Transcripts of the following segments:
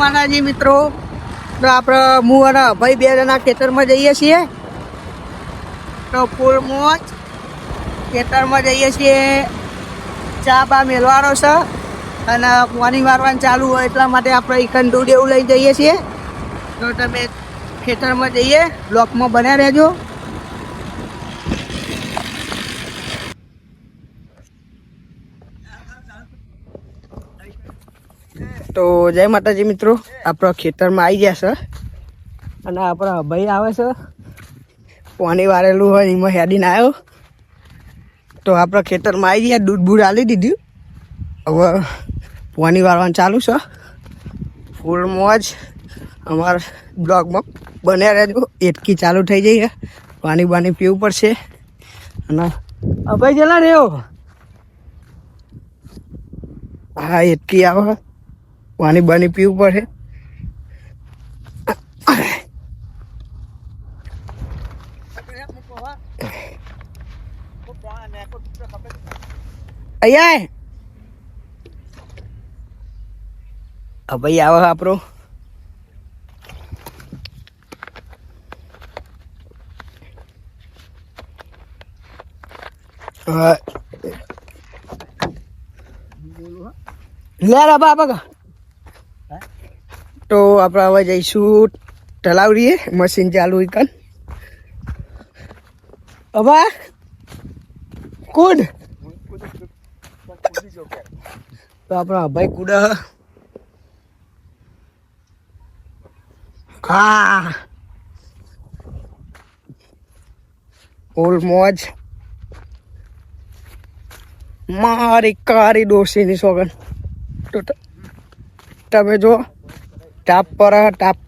માતાજી મિત્રો, તો આપણે હું અને ભાઈ બે જણા ખેતરમાં જઈએ છીએ. તો ફૂલ મોજ, ખેતરમાં જઈએ છીએ. ચા બા મેળવાનો છે અને પાણી મારવાનું ચાલુ હોય એટલા માટે આપણે એકન દૂધ એવું લઈ જઈએ છીએ. તો તમે ખેતરમાં જઈએ, બ્લોકમાં બન્યા રહેજો. તો જય માતાજી મિત્રો. આપણા ખેતરમાં આવી ગયા છે. અને આપણા ભાઈ આવે છે. પાણી વારેલું હોય એમાં હેડીને આવ્યો. તો આપણા ખેતરમાં આવી ગયા, દૂધ બૂધ આલી દીધું. હવે પાણી વારવાનું ચાલુ છે. ફૂલ મોજ. અમારા બ્લોગમાં બન્યા રહેજો. એટકી ચાલુ થઈ જઈએ. પાણી બાણી પીવું પડશે. અને ભાઈ જલા રહ્યો? હા, એટકી આવે. પાણી બાણી પીવું પડે અહીંયા આ ભાઈ આવે આપણો હા. લે રા બા બગા તો આપણે હવે જઈશું ઢલાવરીએ મશીન ચાલુ કન અબા કુડ તો આપણા ભાઈ કુડ. હા ઓલ મોજ. મારી કારી ડોસીની સોગન તો, તમે જો. ટાપ પર ટાપ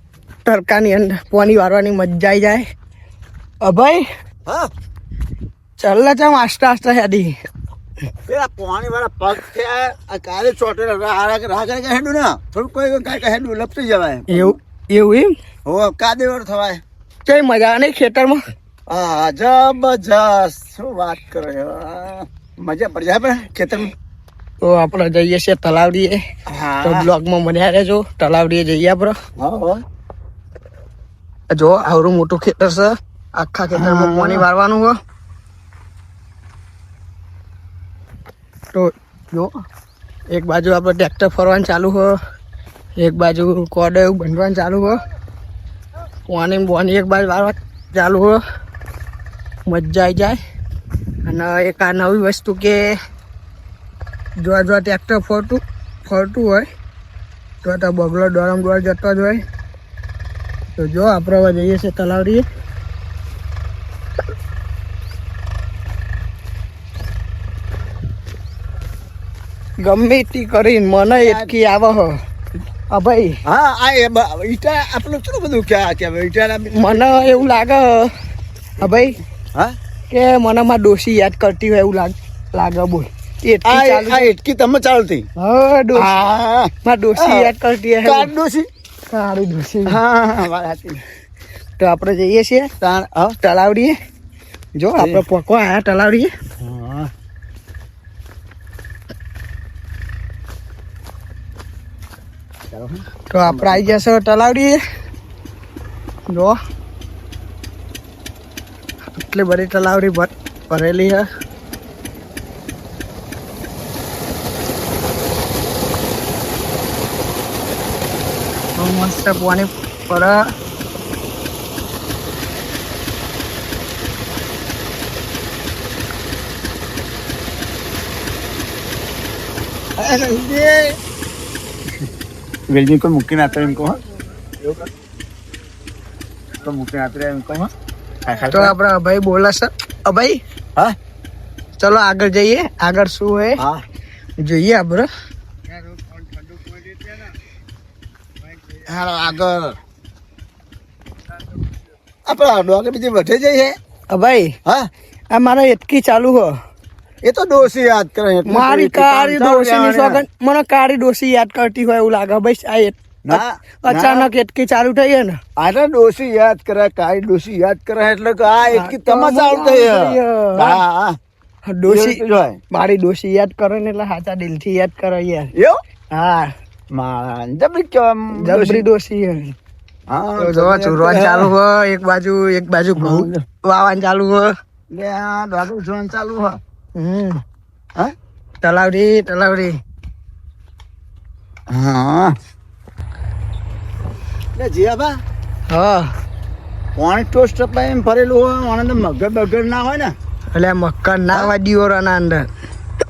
તડકાની અંદર પોની વારવાની મજા આવી જાય. અભાઈ હા? ચાલ ચમ આસ્તા આસ્તા હેડી. પેલા પાણી વાળા પગ છે આ કાલે ચોટે રાહ કરે હેડું ને? થોડું કોઈ કાંઈ હેડું લપસી જવાય. એવું એવું એમ? હો કાદેવર થવાય? કઈ મજા નહીં ખેતરમાં? હા જબરજસ્ત શું વાત કરો મજા પડી જાય ખેતરમાં. તો આપણે જઈએ છીએ તલાવડીએ. તો હા બ્લોગમાં બન્યા રહેજો તલાવડીએ જઈએ આપણે. જો આવડું મોટું ખેતર છે. આખા ખેતરમાં હા. પાણી વારવાનું હોય તો જો એક બાજુ આપણે ટ્રેક્ટર ફરવાનું ચાલુ હોય એક બાજુ કોડ એવું બનવાનું ચાલુ હોય પાણી બોની એક બાજુ વારવા ચાલુ હોય મજા આવી જાય. અને એક આ નવી વસ્તુ કે જો જો ટ્રેક્ટર ફરતું ફરતું હોય તો તો બગલો દોડમ દોડ જતો જ હોય. તો જો આપણે હવે જઈએ છીએ તલાવડીએ ગમે તે કરીને મને એટલી આવે હ આ ભાઈ. હા આ ઈટા આપણું કેટલું બધું ક્યાં કે ઈટાના બી- મને એવું લાગે હા ભાઈ હા? કે મને મારા ડોશી યાદ કરતી હોય એવું લાગે લાગે બોલ. એટકી તમે ચાલતી. હા હા. યાદ કરતી ડોસી હા હા વાત તો આપણે જઈએ છીએ તાણ હા તલાવડીએ. જો આપણે પોકો આયા તલાવડીએ. હા. તો આપણે આવી જશે તલાવડીએ. જો. એટલી બધી તલાવડી ભર ભરેલી છે મસ્ત પાણી પડે વેલજી કોઈ મૂકીને આતો એમ કહો તો મૂકી આતો એમ કહો તો આપણા ભાઈ બોલા સર અભાઈ હા? ચલો આગળ જઈએ. આગળ શું હોય? હા. જોઈએ આપણે. હાલો આગળ. આપણા ડોગે બીજી વધે જઈ છે ભાઈ હા? આ મારા એટકી ચાલુ હો. એ તો ડોસી યાદ કરે મારી કાળી ચાલુ સોગન મને કાળી ડોશી યાદ કરતી હોય એવું લાગે ભાઈ આ અચાનક એટકી ચાલુ થઈ ને. આને ડોસી યાદ કરે કાળી ડોસી યાદ કરે એટલે કે આ એટલી તો તમા ચાલુ થઈ હા. હોય. મારી દોષી યાદ કરે ને એટલે સાચા દિલથી યાદ કરે યાર. હા. જબરી જબરી ડોસી હે જો ચૂરવાનું ચાલુ હો એક બાજુ એક બાજુ ઘઉં વાવવાનું ચાલુ હો. લે આ દાદુ જોન ચાલુ હો. હમ. હા? તલાવડી તલાવડી હા. લે જીયાબા. હા. પાણી ટોસ્ટ પાઈ એમ ભરેલું હોય? અને મગર બગર ના હોય ને? એટલે મક્કર ના વાડી ના અંદર.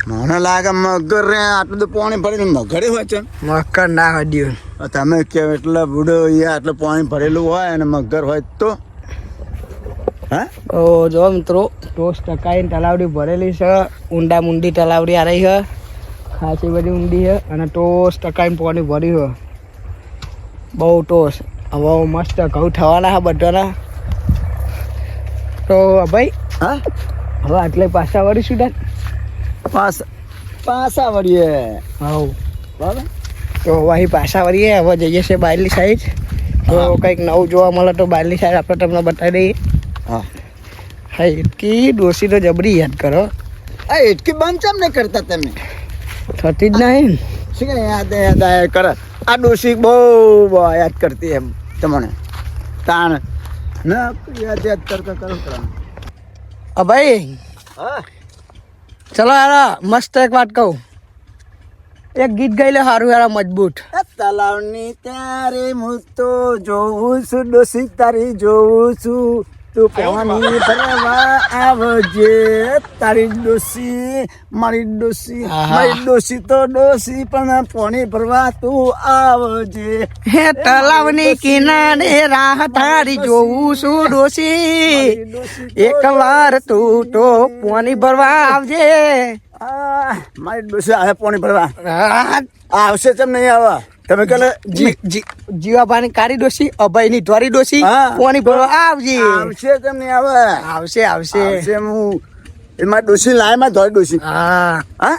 મને લાગે મગર રે આટલું તો પાણી ભરેલું મગરે હોય છે. મગર ના વાડી તમે કેવ એટલે બુડો આટલું પાણી ભરેલું હોય અને મગર હોય તો? હા? તો જો મિત્રો ટોસ ટકાઈ તલાવડી ભરેલી છે. ઊંડા મુંડી તલાવડી આ રહી છે. ખાસી બધી ઊંડી છે અને ટોસ ટકાઈ પાણી ભર્યું છે. બહુ ટોસ. હવે મસ્ત ઘઉં થવાના છે બધાના. તો ભાઈ હા? હવે આટલે પાછા વળીશું તાર પાસ પાસા વળીએ. હાઉ. બરાબર? તો અહીં પાછા વળીએ હવે જઈએ છીએ બાયલી સાઈડ તો. કંઈક નવું જોવા મળે તો બાયલી સાઈડ આપણે તમને બતાવી દઈએ. હા. હા એટલી ડોસી તો જબરી યાદ કરો. આ એટલી બંધ ચમ નહીં કરતા તમે? થતી જ નહીં શું કે યાદ યાદ આયા કરે? આ ડોસી બહુ યાદ કરતી એમ તમને. તાણ. ના યાદ યાદ કરતા કરો કરો ભાઈ હા. ચલો યાર મસ્ત એક વાત કહું. એક ગીત ગાઈ લે સારું યાર મજબૂત. તલાવની ત્યારે હું તો જોઉં છું ડોસી તારી જોઉં છું. તું પાણી ભરવા આવજે. તારી ડોસી મારી ડોસી. મારી ડોસી તો ડોસી પણ પાણી ભરવા તું આવજે. હે તલાવની કિનારે રાહ તારી જોઉં છું ડોસી. એક વાર તું તો પાણી ભરવા આવજે. મારી ડોસી આવે પાણી ભરવા. આવશે કેમ નહીં આવે? તમે કહો જી- જી- જીવાભાની કારી ડોસી અભયની ધોરી ડોસી કોની ભરો આવજે. આવશે કેમ નહીં આવે આવશે. આવશે હું. એમાં ડોસી લાયમાં ધોરી ડોસી હા. હા?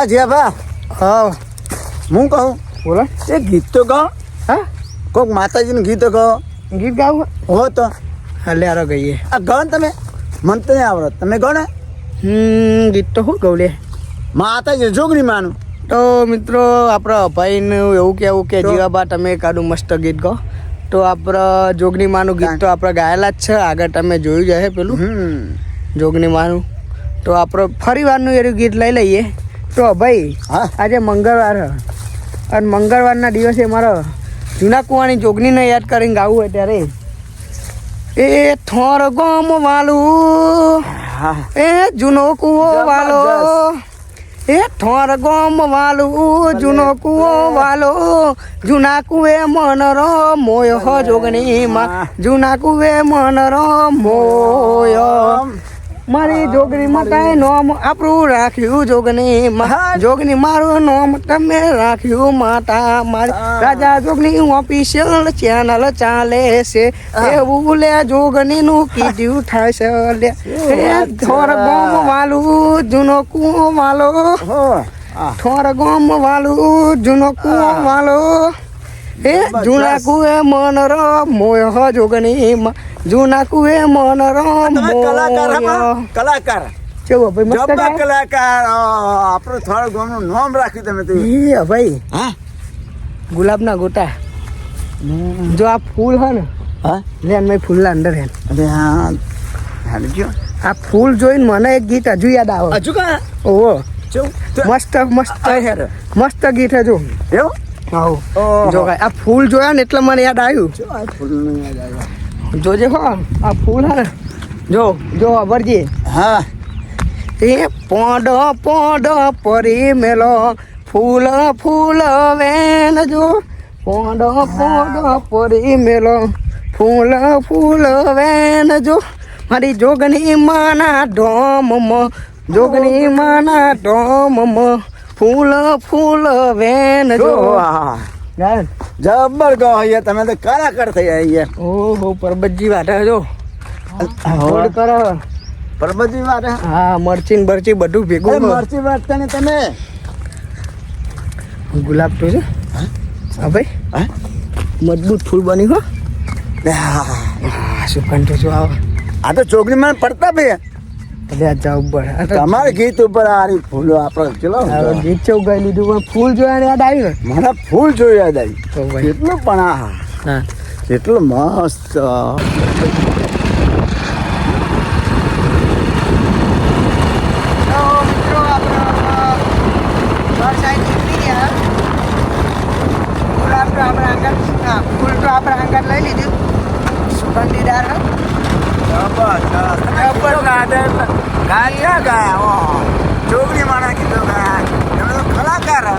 આ જીયાભા હા હું કહું? બોલો. એ ગીત તો ગાઓ. હા? કોક માતાજીનું ગીત ગાઓ. ગીત ગાવું હો તો. હલે હારો ગઈએ. આ ગાઓ તમે. મને તો નહીં આવડત. તમે ગણે ને. હમ ગીત તો શું ગૌલે માતાજી જોગરી માનું. તો મિત્રો આપણા ભાઈનું એવું કેવું કે જીવાબા તમે કાઢું મસ્ત ગીત ગાઓ. તો આપણા જોગની માનું ગીત તો આપણે ગાયેલા જ છે. આગળ તમે જોયું જ હશે પેલું. હમ. જોગની માનું. તો આપણે ફરી વારનું એનું ગીત લઈ લઈએ. તો ભાઈ આજે મંગળવાર અને મંગળવારના દિવસે મારો જૂના કુવાની જોગનીને યાદ કરીને ગાવું હોય ત્યારે. એ થોર ગોમ વાલું એ જૂનો કુવો વાલો એ થોર ગોમ વાલું જૂનો કુવો વાલો જૂના કુવે મનરો મોય હો જોગણી માં જૂના કુવે મનરો મોય. મારી જોગણી માતાએ નોમ આપણું રાખ્યું જોગની. જોગણી મારું નોમ તમે રાખ્યું માતા. મારી રાજા જોગની ઓફિશિયલ ચેનલ ચાલે છે. એવું લે જોગની નું કીધું થાય છે. લે થોર ગોમ વાલું જૂનો કુઓ વાલો. થોર ગોમ વાલું જૂનો કુઓ વાલો. એ જૂના કુએ મનરો મોય મોહ જોગણી જૂના કુએ મનરો તમે કલાકાર કલાકાર. કેવો ભાઈ મસ્ત કલાકાર આપણું થોડું ગામનું નામ રાખ્યું તમે તો. ઈ ભાઈ. હા? ગુલાબના ગોટા. જો આ ફૂલ હે ને હા? મેં ફૂલના અંદર હે અરે હા આ ફૂલ જોઈને મને એક ગીત હજુ યાદ આવે. હજુ કા? ઓહો. મસ્ત મસ્ત મસ્ત ગીત હે જો. એવું. જો કાંઈ આ ફૂલ જોયા ને એટલે મને યાદ આવ્યું. જોજે હો આ ફૂલ હા. જો જો અભરજી હા. એ પોડ પોડ પરી મેલો ફૂલ ફૂલ વેન જો. પોડ પોડ પરી મેલો ફૂલ ફૂલ વેન જો. મારી જોગની માના ઢોમમાં જોગણી માના ટોમ ફૂલ ફૂલ વેન જો. જો આ. ગાયન ગો અહીંયા તમે તો કલાકાર થઈ અહીંયા ઓહો પરબતજી વાટે જો. હોડ કરો. પરબતજી વાટે? હા મરચી બરચી બધું ભેગું મરચી વાટતા ને તમે. ગુલાબ તો છે. હા? ભાઈ. હા? મજબૂત ફૂલ બની ગયો આ હા સુકન તો શું આવે. આ તો ચોકડી માં પડતા ભાઈ તમારે ગીત ઉપર આ ફૂલો આપણે ચલો. ગીત છે ગાઈ લીધું પણ ફૂલ જોયા યાદ આવ્યું મને ફૂલ જોયું યાદ આવી. ને કેટલું પણ આ. કેટલું મસ્ત ફૂલ તો આપણે આંગણ લઈ લીધું સુગંધીદાર હે. ચોકડી માણા કીધું એમણે તો કલાકાર હે.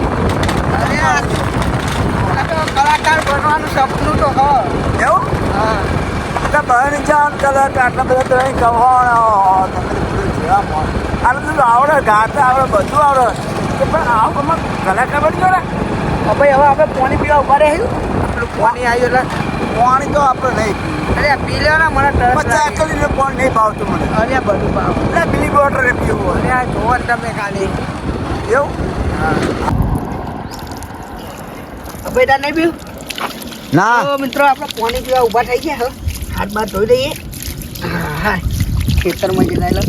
અરે આ આ તો કલાકાર બનવાનું સપનું તો હ એવું હા એટલે બહાર જાવ આટલા બધા તમે કહો તમે બધું જોવા. આટલું બધું આવડે ગાતા આવડે બધું આવડે કે પણ આવો અમે કલાકાર બની ગયો ને ભાઈ હવે આપણે પાણી પીવા ઊભા રહ્યું આપણું પાણી આવ્યું એટલે પાણી તો આપણે નહીં અરે પી લ્યો ને મને પચાસ કરી પાણી નહીં ભાવતું મને અરે બધું ભાવ એટલે બિલી બોટર પીવું અરે આ જોવો તમે ખાલી. એવું ભાઈ તાર નહીં પીવું ના મિત્રો આપણે પાણી પીવા ઊભા થઈ ગયા હવે હાથ બાર ધોઈ દઈએ. હા ખેતરમાં જઈ લો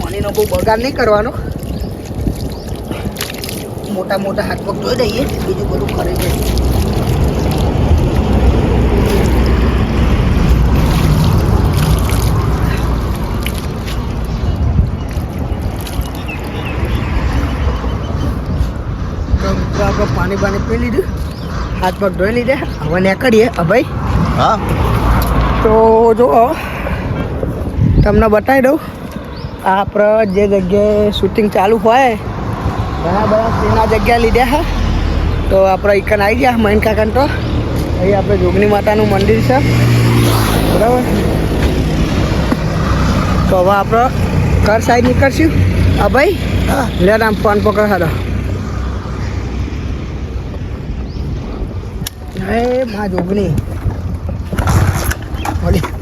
પાણીનો બહુ બગાડ નહીં કરવાનો. મોટા મોટા હાથ પગ ધોઈ દઈએ. બીજું બધું કરી દઈએ તો આપણે પાણી પાણી પી લીધું. હાથ પગ ધોઈ લીધા. હવે નીકળીએ. અભય હા. તો જો તમને બતાવી દઉં. આપણે જે જગ્યાએ શૂટિંગ ચાલુ હોય ઘણા બધા તેના જગ્યા લીધા હા તો આપણે એકન આવી ગયા મહીન કાકાને તો. અહીં આપણે જોગની માતાનું મંદિર છે. બરાબર? તો હવે આપણે ઘર સાઈડ નીકળશું. અભાઈ લે આમ ફોન પકડ હારો હે માં જોગણી ઓલી એમ